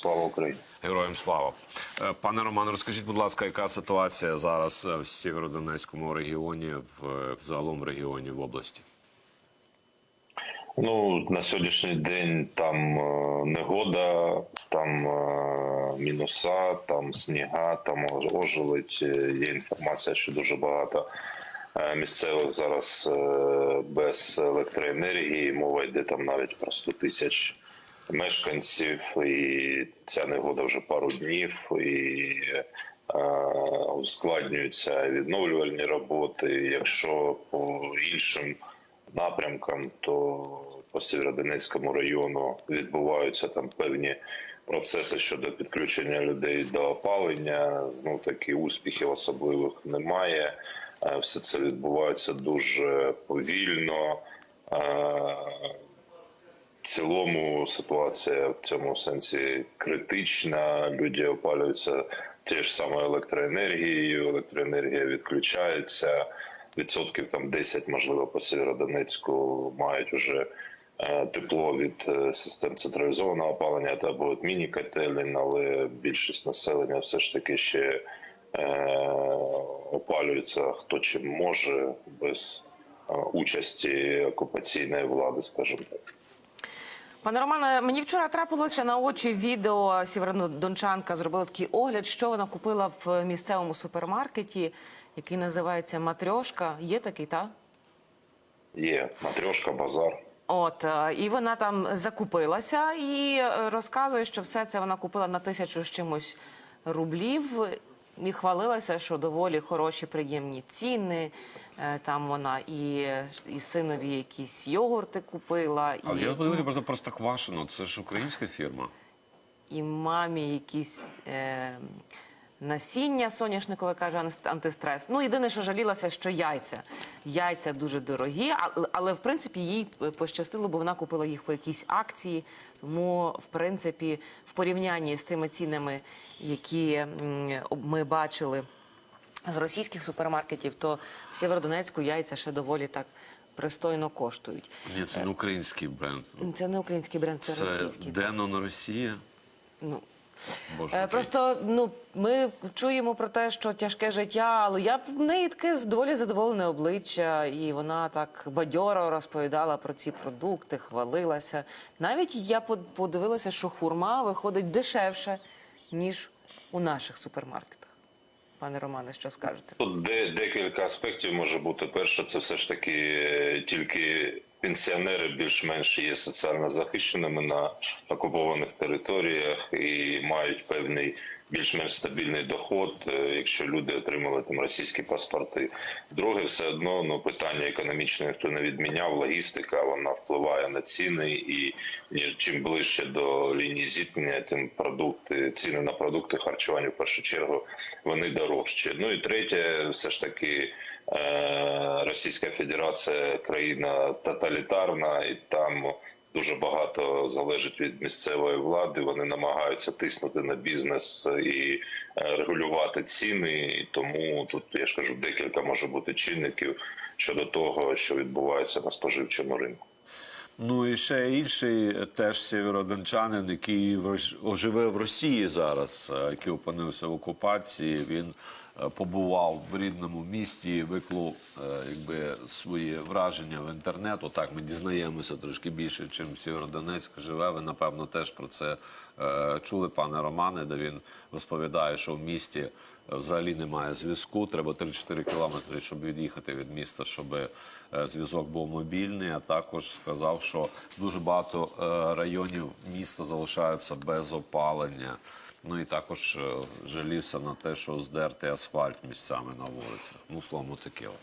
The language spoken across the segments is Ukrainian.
Слава Україні! Героям слава. Е, Пане Романе, розкажіть, будь ласка, яка ситуація зараз е, в Сєвєродонецькому регіоні, в, е, в загалом регіоні в області? Ну на сьогоднішній день там негода, там мінуса, там сніга, там ож- ожеледь. Є інформація, що дуже багато місцевих зараз без електроенергії. Мова йде там навіть про 100 тисяч мешканців, і ця негода вже пару днів і е, ускладнюються відновлювальні роботи. Якщо по іншим напрямкам, то по Сєвєродонецькому району відбуваються там певні процеси щодо підключення людей до опалення. Знов таки успіхів особливих немає. Е, Все це відбувається дуже повільно. Цілому ситуація в цьому сенсі критична. Люди опалюються тією ж самою електроенергією. Електроенергія відключається. Відсотків там 10, можливо, по Сєвєродонецьку мають уже е, тепло від е, систем централізованого опалення та або від міні-котелень, але більшість населення все ж таки ще е, опалюється хто чим може без е, участі окупаційної влади, скажімо так. Пане Романе, мені вчора трапилося на очі відео Сєвєродончанка зробила такий огляд, що вона купила в місцевому супермаркеті, який називається Матрьошка. Є такий, та? Є матрьошка, базар. От е, і вона там закупилася і е, розказує, що все це вона купила на тисячу з чимось рублів. І хвалилася, що доволі хороші приємні ціни. Е, Там вона і, і синові якісь йогурти купила, Але і, я подивився просто простоквашино, це ж українська фірма. і мамі якісь е, насіння соняшникове, каже ан- антистрес. Ну, єдине, що жалілася, що яйця. Яйця дуже дорогі, але, але в принципі їй пощастило, бо вона купила їх по якійсь акції. Тому, в принципі, в порівнянні з тими цінами, які ми бачили з російських супермаркетів, то в Сєвєродонецьку яйця ще доволі так пристойно коштують. Ні, це не український бренд. Це не український бренд, це, Це російський. Денон Росія. Ну, Боже, Е. Просто ну ми чуємо про те, що тяжке життя, але я б в неї таке доволі задоволене обличчя, і вона так бадьоро розповідала про ці продукти, хвалилася. Навіть я под- подивилася, що хурма виходить дешевше ніж у наших супермаркетах. Пане Романе, що скажете? Тут де, декілька аспектів може бути. Перше, це все ж таки е, тільки пенсіонери більш-менш є соціально захищеними на окупованих територіях і мають певний більш-менш стабільний доход, е, якщо люди отримали там російські паспорти. Друге, все одно ну питання економічне ніхто не відміняв. Логістика вона впливає на ціни, і ніж чим ближче до лінії зіткнення, тим продукти ціни на продукти харчування в першу чергу вони дорожчі. Ну і третє, все ж таки. е, Російська Федерація країна тоталітарна, і там дуже багато залежить від місцевої влади. Вони намагаються тиснути на бізнес і е, регулювати ціни. Тому тут я ж кажу, декілька може бути чинників щодо того, що відбувається на споживчому ринку. Ну і ще інший теж сєвєродончанин, який живе в Росії зараз, е, який опинився в окупації. Він побував в рідному місті, виклав е, якби свої враження в інтернет. Отак ми дізнаємося трошки більше, чим Сєвєродонецьк живе. Ви напевно теж про це е, чули, пане Романе, де він розповідає, що в місті е, взагалі немає зв'язку. Треба 3-4 кілометри, щоб від'їхати від міста, щоб е, зв'язок був мобільний. А також сказав, що дуже багато е, районів міста залишаються без опалення. Ну і також е, жалівся на те, що здертий асфальт місцями на вулицях. Ну, словом, таке от.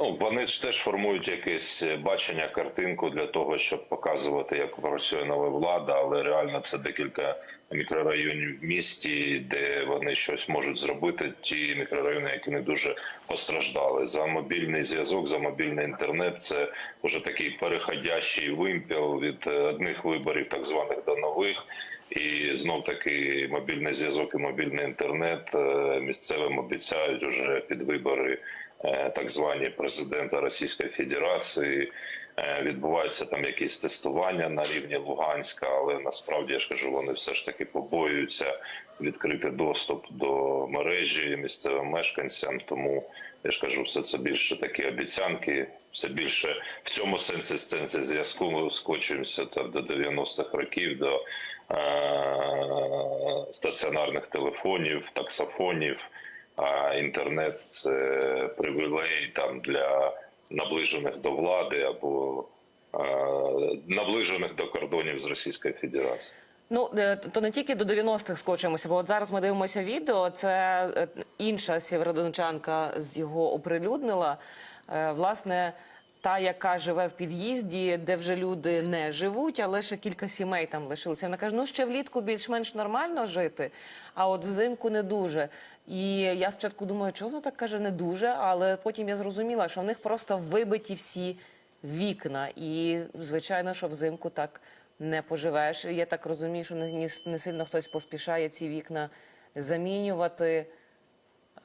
Ну, вони ж теж формують якесь бачення, картинку для того, щоб показувати, як працює нова влада, але реально це декілька мікрорайонів в місті, де вони щось можуть зробити. Ті мікрорайони, які не дуже постраждали. За мобільний зв'язок, за мобільний інтернет це вже такий переходящий вимпіл від е, одних виборів, так званих до нових. І знов таки мобільний зв'язок і мобільний інтернет е, місцевим обіцяють уже під вибори е, так звані президента Російської Федерації. Е, Відбуваються там якісь тестування на рівні Луганська, але насправді я ж кажу, вони все ж таки побоюються відкрити доступ до мережі місцевим мешканцям. Тому я ж кажу, все це більше такі обіцянки. Все більше в цьому сенсі сенсі зв'язку ми скочуємося там до 90-х років, до е- стаціонарних телефонів, таксофонів. А інтернет це привілей там для наближених до влади або е, наближених до кордонів з Російською Федерацією. Ну е, то не тільки до 90-х скочимося, бо от зараз ми дивимося відео. Це е, інша сєвєродончанка з його оприлюднила. Власне, та, яка живе в під'їзді, де вже люди не живуть, але ще кілька сімей там лишилося. Вона каже: ну ще влітку більш-менш нормально жити, а от взимку не дуже. І я спочатку думаю, чого вона так каже не дуже, але потім я зрозуміла, що в них просто вибиті всі вікна. І звичайно, що взимку так не поживеш. Я так розумію, що не- не сильно хтось поспішає ці вікна замінювати.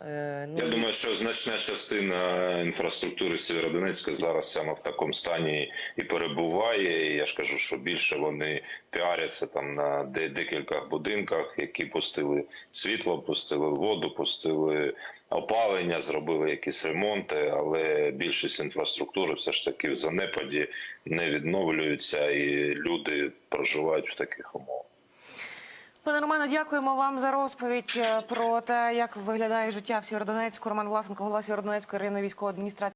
Е, ну, Я думаю, що значна частина інфраструктури Сєвєродонецька зараз саме в такому стані і перебуває. І я ж кажу, що більше вони піаряться там на де- декілька будинках, які пустили світло, пустили воду, пустили опалення, зробили якісь ремонти, але більшість інфраструктури все ж таки в занепаді не відновлюється, і люди проживають в таких умовах. Пане Романе, дякуємо вам за розповідь е, про те, як виглядає життя в Сєвєродонецьку. Роман Власенко, голова Сєвєродонецької районної військової адміністрації.